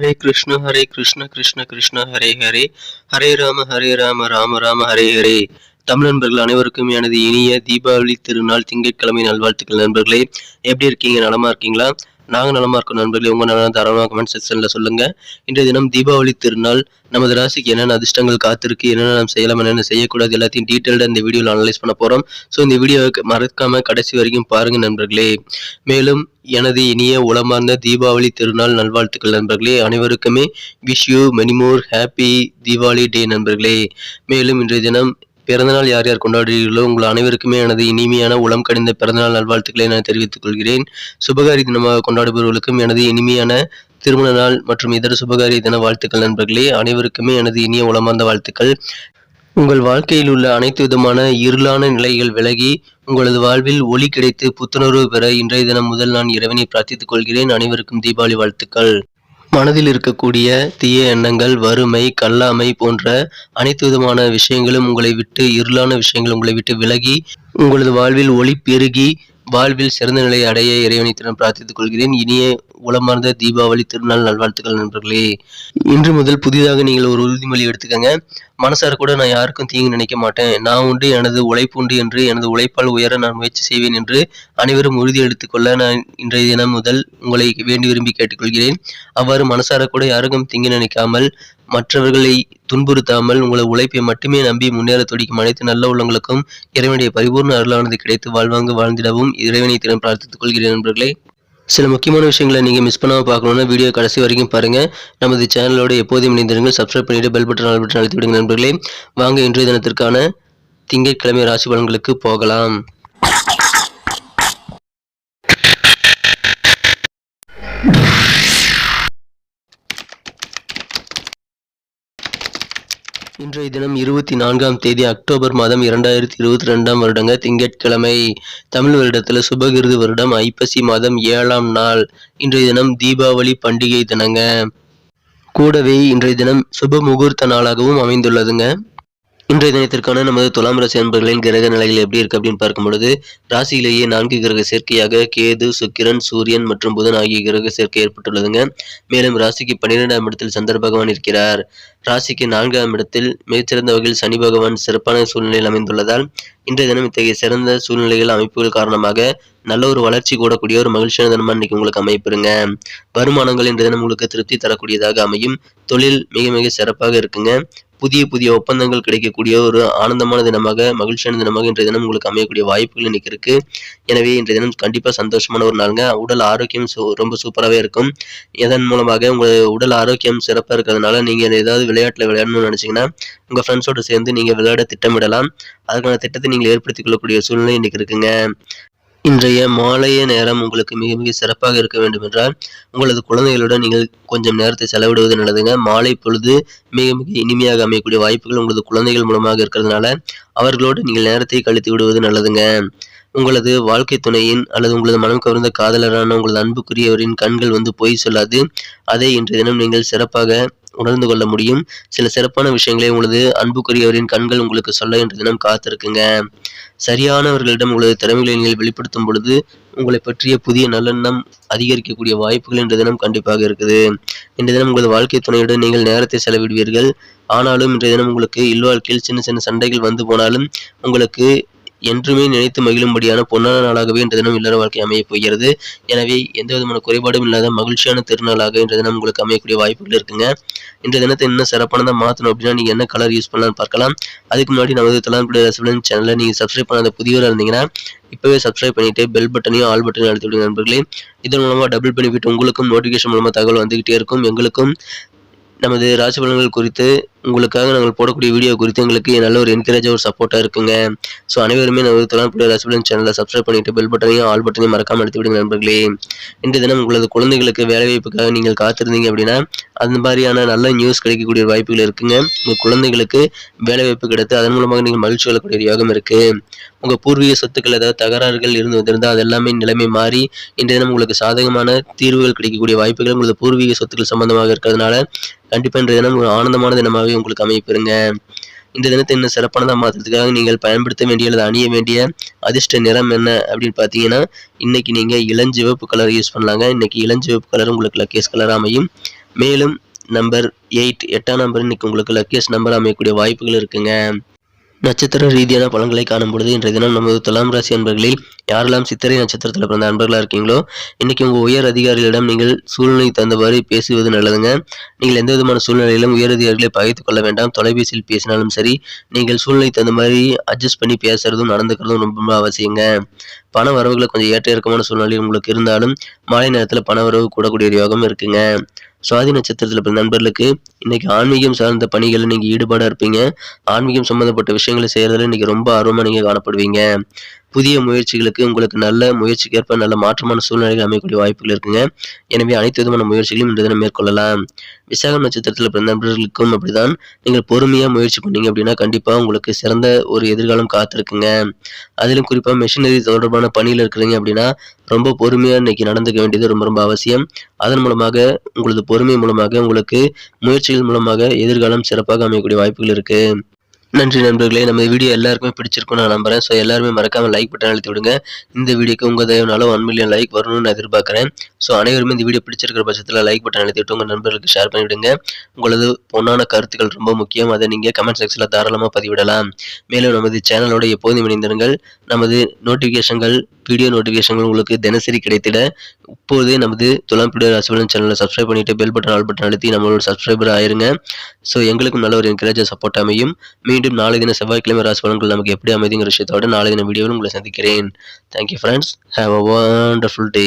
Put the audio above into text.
ஹரே கிருஷ்ண ஹரே கிருஷ்ண கிருஷ்ண கிருஷ்ண ஹரே ஹரே. ஹரே ராம ஹரே ராம ராம ராம ஹரே ஹரே. தமிழ் நண்பர்கள் அனைவருக்கும் எனது இனிய தீபாவளி திருநாள் திங்கட்கிழமை நல்வாழ்த்துக்கள் நண்பர்களே. எப்படி இருக்கீங்க? நலமா இருக்கீங்களா? நாங்கள் நலமாக இருக்கோம் நண்பர்களே. உங்கள் நலம் தாராளமாக கமெண்ட் செக்ஷனில் சொல்லுங்கள் இன்றைய தினம் தீபாவளி திருநாள். நமது ராசிக்கு என்னென்ன அதிர்ஷ்டங்கள் காத்திருக்கு என்னென்ன நம்ம செய்யலாம் என்னென்ன செய்யக்கூடாது எல்லாத்தையும் டீட்டெயில்டாக இந்த வீடியோவில் அனலைஸ் பண்ண போகிறோம் ஸோ இந்த வீடியோவை மறக்காமல் கடைசி வரைக்கும் பாருங்கள் நண்பர்களே. மேலும் எனது இனிய உளமார்ந்த தீபாவளி திருநாள் நல்வாழ்த்துக்கள் நண்பர்களே. அனைவருக்குமே wish you many more happy Deepavali day நண்பர்களே. மேலும் இன்றைய தினம் பிறந்தநாள் யார் யார் கொண்டாடுகிறீர்களோ உங்கள் அனைவருக்குமே எனது இனிமையான உளம் கடிந்த பிறந்தநாள் நல்வாழ்த்துக்களை நான் தெரிவித்துக் கொள்கிறேன். சுபகாரி தினமாக கொண்டாடுபவர்களுக்கும் எனது இனிமையான திருமண நாள் மற்றும் இதர சுபகாரிய தின வாழ்த்துக்கள் நண்பர்களே அனைவருக்குமே எனது இனிய உளமார்ந்த வாழ்த்துக்கள். உங்கள் வாழ்க்கையில் உள்ள அனைத்து விதமான இருளான நிலைகள் விலகி உங்களது வாழ்வில் ஒளி கிடைத்து புத்துணர்வு பெற இன்றைய தினம் முதல் நான் இறைவனை பிரார்த்தித்துக் கொள்கிறேன். அனைவருக்கும் தீபாவளி வாழ்த்துக்கள். மனதில் இருக்கக்கூடிய தீய எண்ணங்கள் வறுமை கல்லாமை போன்ற அனைத்து விதமான விஷயங்களும் உங்களை விட்டு இருளான விஷயங்கள் உங்களை விட்டு விலகி உங்களது வாழ்வில் ஒளி பெருகி வாழ்வில் சிறந்த நிலையை அடைய இறைவனை தினம் பிரார்த்தித்துக் கொள்கிறேன். இனிய உளமார்ந்த தீபாவளி திருநாள் நல்வாழ்த்துக்கள் நண்பர்களே. இன்று முதல் புதிதாக நீங்கள் ஒரு உறுதிமொழி எடுத்துக்கங்க. மனசார கூட நான் யாருக்கும் தீங்கு நினைக்க மாட்டேன். நான் உண்டு எனது உழைப்பு உண்டு என்று எனது உழைப்பால் உயர நான் முயற்சி செய்வேன் என்று அனைவரும் உறுதி எடுத்துக்கொள்ள நான் இன்றைய தினம் முதல் உங்களை வேண்டி விரும்பி கேட்டுக்கொள்கிறேன். அவ்வாறு மனசார கூட யாருக்கும் தீங்கு நினைக்காமல் மற்றவர்களை துன்புறுத்தாமல் உங்களை உழைப்பை மட்டுமே நம்பி முன்னேற துடிக்கும் அனைத்து நல்ல உள்ளங்களுக்கும் இறைவனுடைய பரிபூர்ண அருளானது கிடைத்து வாழ்வாங்க வாழ்ந்திடவும் இறைவனை திறன் பிரார்த்தித்துக் கொள்கிறேன் நண்பர்களே. சில முக்கியமான விஷயங்களை நீங்கள் மிஸ் பண்ணாமல் பார்க்கணுன்னா வீடியோ கடைசி வரைக்கும் பாருங்கள் நமது சேனலோட எப்போதும் இணைந்திருங்கள். சப்ஸ்கிரைப் பண்ணிவிட்டு பெல் பட்டன் ஆல் பட்டன் அழுத்தி விடுங்க நண்பர்களே. வாங்க இன்றைய தினத்திற்கான திங்கட்கிழமை ராசி பலன்களுக்கு போகலாம். இன்றைய தினம் இருபத்தி நான்காம் தேதி அக்டோபர் மாதம் இரண்டாயிரத்தி இருபத்தி ரெண்டாம் வருடங்க திங்கட்கிழமை தமிழ் வருடத்தில் சுபகிருது வருடம் ஐப்பசி மாதம் ஏழாம் நாள். இன்றைய தினம் தீபாவளி பண்டிகை தினங்க. கூடவே இன்றைய தினம் சுப முகூர்த்த நாளாகவும் அமைந்துள்ளதுங்க. இன்றைய தினத்திற்கான நமது துலாம் ராசி அன்பர்களின் கிரக நிலைகள் எப்படி இருக்கு அப்படின்னு பார்க்கும் பொழுது ராசியிலேயே நான்கு கிரக சேர்க்கையாக கேது சுக்கிரன் சூரியன் மற்றும் புதன் ஆகிய கிரக சேர்க்கை ஏற்பட்டுள்ளதுங்க. மேலும் ராசிக்கு பன்னிரெண்டாம் இடத்தில் சந்திர பகவான் இருக்கிறார். ராசிக்கு நான்காம் இடத்தில் மிகச்சிறந்த வகையில் சனி பகவான் சிறப்பான சூழ்நிலையில் அமைந்துள்ளதால் இன்றைய தினம் இத்தகைய சிறந்த சூழ்நிலைகள் அமைப்புகள் காரணமாக நல்ல ஒரு வளர்ச்சி கூடக்கூடிய ஒரு மகிழ்ச்சியான தினமா இன்னைக்கு உங்களுக்கு அமைப்பிருங்க வருமானங்கள் இன்றைய தினம் உங்களுக்கு திருப்தி தரக்கூடியதாக அமையும். தொழில் மிக மிக சிறப்பாக இருக்குங்க. புதிய புதிய ஒப்பந்தங்கள் கிடைக்கக்கூடிய ஒரு ஆனந்தமான தினமாக மகிழ்ச்சியான தினமாக இன்றைய தினம் உங்களுக்கு அமையக்கூடிய வாய்ப்புகள் இன்னைக்கு இருக்கு. எனவே இன்றைய தினம் கண்டிப்பாக சந்தோஷமான ஒரு நாளுங்க. உடல் ஆரோக்கியம் ரொம்ப சூப்பராகவே இருக்கும். இதன் மூலமாக உங்கள் உடல் ஆரோக்கியம் சிறப்பாக இருக்கிறதுனால நீங்கள் ஏதாவது விளையாட்டில் விளையாடணும்னு நினச்சிங்கன்னா உங்கள் ஃப்ரெண்ட்ஸோடு சேர்ந்து நீங்கள் விளையாட திட்டமிடலாம். அதுக்கான திட்டத்தை நீங்கள் ஏற்படுத்திக் கொள்ளக்கூடிய சூழ்நிலை இன்னைக்கு இருக்குங்க. இன்றைய மாலைய நேரம் உங்களுக்கு மிக மிக சிறப்பாக இருக்க வேண்டும் என்றால் உங்களது குழந்தைகளுடன் நீங்கள் கொஞ்சம் நேரத்தை செலவிடுவது நல்லதுங்க. மாலை பொழுது மிக மிக இனிமையாக அமையக்கூடிய வாய்ப்புகள் உங்களது குழந்தைகள் மூலமாக இருக்கிறதுனால அவர்களோடு நீங்கள் நேரத்தை கழித்து விடுவது நல்லதுங்க. உங்களது வாழ்க்கை துணையின் அல்லது உங்களது மனம் கவர்ந்த காதலரான உங்களது அன்புக்குரியவரின் கண்கள் வந்து பொய் சொல்லாது அதை இன்றைய தினம் நீங்கள் சிறப்பாக உணர்ந்து கொள்ள முடியும். சில சிறப்பான விஷயங்களை உங்களது அன்புக்குரியவரின் கண்கள் உங்களுக்கு சொல்ல இன்று தினம் காத்திருக்குங்க. சரியானவர்களிடம் உங்களது திறமைகளை நீங்கள் வெளிப்படுத்தும் பொழுது உங்களை பற்றிய புதிய நல்லெண்ணம் அதிகரிக்கக்கூடிய வாய்ப்புகள் இன்றைய தினம் கண்டிப்பாக இருக்குது. இன்றைய தினம் உங்களது வாழ்க்கை துணையுடன் நீங்கள் நேரத்தை செலவிடுவீர்கள். ஆனாலும் இன்றைய தினம் உங்களுக்கு இல்வாழ்க்கையில் சின்ன சின்ன சண்டைகள் வந்து போனாலும் உங்களுக்கு என்றுமே நினைத்து மகிழும்படியான பொன்னான நாளாகவே இன்று தினம் இல்லற வாழ்க்கை அமையப் போகிறது. எனவே எந்த விதமான குறைபாடும் இல்லாத மகிழ்ச்சியான திருநாளாக இன்று தினம் உங்களுக்கு அமையக்கூடிய வாய்ப்புகள் இருக்குங்க. இந்த தினத்தை இன்னும் சிறப்பானதாக மாற்றணும் அப்படின்னா நீங்கள் என்ன கலர் யூஸ் பண்ணலாம்னு பார்க்கலாம். அதுக்கு முன்னாடி நமது தலான்குடி ரசபலன் சேனலை நீங்கள் சப்ஸ்கிரைப் பண்ணாத புதியவராக இருந்தீங்கன்னா இப்போவே சப்ஸ்கிரைப் பண்ணிட்டு பெல் பட்டனையும் ஆல் பட்டனையும் அழுத்தி விடுங்க நண்பர்களே. இதன் மூலமாக டபுள் பெனிஃபிட் உங்களுக்கும் நோட்டிஃபிகேஷன் மூலமாக தகவல் வந்துகிட்டே இருக்கும். எங்களுக்கும் நமது ராசி பலன்கள் குறித்து உங்களுக்காக நாங்கள் போடக்கூடிய வீடியோ குறித்து எங்களுக்கு நல்ல ஒரு என்கரேஜாக ஒரு சப்போர்ட்டாக இருக்குங்க. ஸோ அனைவருமே நான் தொழில்நுட்ப ராசி சேனலை சப்ஸ்கிரைப் பண்ணிட்டு பெல் பட்டனையும் ஆல் பட்டனையும் மறக்காமல் எடுத்து விடுங்க நண்பர்களே. இன்று தினம் உங்களது குழந்தைகளுக்கு வேலைவாய்ப்புக்காக நீங்கள் காத்திருந்தீங்க அப்படின்னா அந்த மாதிரியான நல்ல நியூஸ் கிடைக்கக்கூடிய வாய்ப்புகள் இருக்குங்க. உங்கள் குழந்தைகளுக்கு வேலைவாய்ப்பு கிடைத்து அதன் மூலமாக நீங்கள் மகிழ்ச்சி கொள்ளக்கூடிய யோகம் இருக்குது உங்கள் பூர்வீக சொத்துக்கள் ஏதாவது தகராறுகள் இருந்து வந்திருந்தால் அது எல்லாமே நிலைமை மாறி இன்றைய தினம் உங்களுக்கு சாதகமான தீர்வுகள் கிடைக்கக்கூடிய வாய்ப்புகள் உங்களது பூர்வீக சொத்துக்கள் சம்பந்தமாக இருக்கிறதுனால கண்டிப்பாக இன்றைய தினம் ஒரு ஆனந்தமான தினமாக தினமாகவே உங்களுக்கு அமைப்பிருங்க இந்த தினத்தை இன்னும் சிறப்பானதாக மாற்றுறதுக்காக நீங்கள் பயன்படுத்த வேண்டிய அல்லது அணிய வேண்டிய அதிர்ஷ்ட நிறம் என்ன அப்படின்னு பார்த்தீங்கன்னா இன்னைக்கு நீங்கள் இளஞ்சிவப்பு கலர் யூஸ் பண்ணலாங்க. இன்னைக்கு இளஞ்சிவப்பு கலர் உங்களுக்கு லக்கேஸ் கலர் அமையும். மேலும் நம்பர் எயிட் எட்டாம் நம்பர் இன்னைக்கு உங்களுக்கு லக்கேஸ் நம்பர் அமையக்கூடிய வாய்ப்புகள் இருக்குங்க. நட்சத்திர ரீதியான பலன்களை காணும் பொழுது இன்றைய தினம் நமது துலாம் ராசி அன்பர்களில் யாரெல்லாம் சித்திரை நட்சத்திரத்தில் பிறந்த அன்பர்களாக இருக்கீங்களோ இன்னைக்கு உங்கள் உயர் அதிகாரிகளிடம் நீங்கள் சூழ்நிலை தந்தவாறு பேசுவது நல்லதுங்க. நீங்கள் எந்த விதமான சூழ்நிலையிலும் உயர் அதிகாரிகளை பகைத்துக் கொள்ள வேண்டாம். தொலைபேசியில் பேசினாலும் சரி நீங்கள் சூழ்நிலை தகுந்த மாதிரி அட்ஜஸ்ட் பண்ணி பேசுறதும் நடந்துக்கிறதும் ரொம்ப அவசியங்க. பண வரவுகளை கொஞ்சம் ஏற்ற இறக்கமான சூழ்நிலை உங்களுக்கு இருந்தாலும் மாலை நேரத்தில் பண வரவு கூடக்கூடிய யோகம் இருக்குங்க. சுவாதி நட்சத்திரத்தில் பிறந்த நண்பர்களுக்கு இன்னைக்கு ஆன்மீகம் சார்ந்த பணிகளில் நீங்கள் ஈடுபாடாக இருப்பீங்க. ஆன்மீகம் சம்மந்தப்பட்ட விஷயங்களை செய்கிறதுல இன்னைக்கு ரொம்ப ஆர்வமாக நீங்கள் காணப்படுவீங்க. புதிய முயற்சிகளுக்கு உங்களுக்கு நல்ல முயற்சிக்கேற்ப நல்ல மாற்றமான சூழ்நிலைகள் அமையக்கூடிய வாய்ப்புகள் இருக்குங்க. எனவே அனைத்து விதமான முயற்சிகளையும் இன்று தினம் மேற்கொள்ளலாம். விசாகம் நட்சத்திரத்தில் பிறந்த நண்பர்களுக்கும் அப்படிதான் நீங்கள் பொறுமையாக முயற்சி பண்ணீங்க அப்படின்னா கண்டிப்பாக உங்களுக்கு சிறந்த ஒரு எதிர்காலம் காத்திருக்குங்க. அதிலும் குறிப்பாக மெஷினரி தொடர்பான பணியில் இருக்கிறீங்க அப்படின்னா ரொம்ப பொறுமையாக இன்னைக்கு நடந்துக்க வேண்டியது ரொம்ப ரொம்ப அவசியம். அதன் மூலமாக உங்களது பொறுமை மூலமாக உங்களுக்கு முயற்சிகள் மூலமாக எதிர்காலம் சிறப்பாக அமையக்கூடிய வாய்ப்புகள் இருக்குது நன்றி நண்பர்களே. நம்ம வீடியோ எல்லாருக்குமே பிடிச்சிருக்கும்னு நான் நம்புறேன். ஸோ எல்லாருமே மறக்காமல் லைக் பட்டன் அழுத்தி விடுங்க. இந்த வீடியோக்கு உங்கள் தயவுனால ஒன் மில்லியன் லைக் வரணும்னு நான் எதிர்பார்க்குறேன். ஸோ அனைவருமே இந்த வீடியோ பிடிச்சிருக்கிற பட்சத்தில் லைக் பட்டன் அழுத்தி விட்டு உங்கள் நண்பர்களுக்கு ஷேர் பண்ணிவிடுங்க உங்களது பொன்னான கருத்துக்கள் ரொம்ப முக்கியம். அதை நீங்கள் கமெண்ட் செக்ஷனில் தாராளமாக பதிவிடலாம். மேலும் நமது சேனலோட எப்போதும் இணைந்திருங்கள். நமது நோட்டிஃபிகேஷன்கள் வீடியோ நோட்டிஃபிகேஷன்கள் உங்களுக்கு தினசரி கிடைத்திட இப்போதே நமது துலாம் பிடியோ ராசிபலன் சேனலை சப்ஸ்கிரைப் பண்ணிவிட்டு பெல் பட்டன் ஆல் பட்டன் அழுத்தி நம்மளோட சப்ஸ்கிரைபர் ஆயிருங்க. ஸோ எங்களுக்கும் நல்ல ஒரு என்கரேஜாக சப்போர்ட் அமையும். மீண்டும் நாளை தின செவ்வாய்க்கிழமை ராசி பலன்கள் நமக்கு எப்படி அமைதிங்கிற விஷயத்தோட நாளை தின வீடியோவில் உங்களை சந்திக்கிறேன். Thank you friends have a wonderful day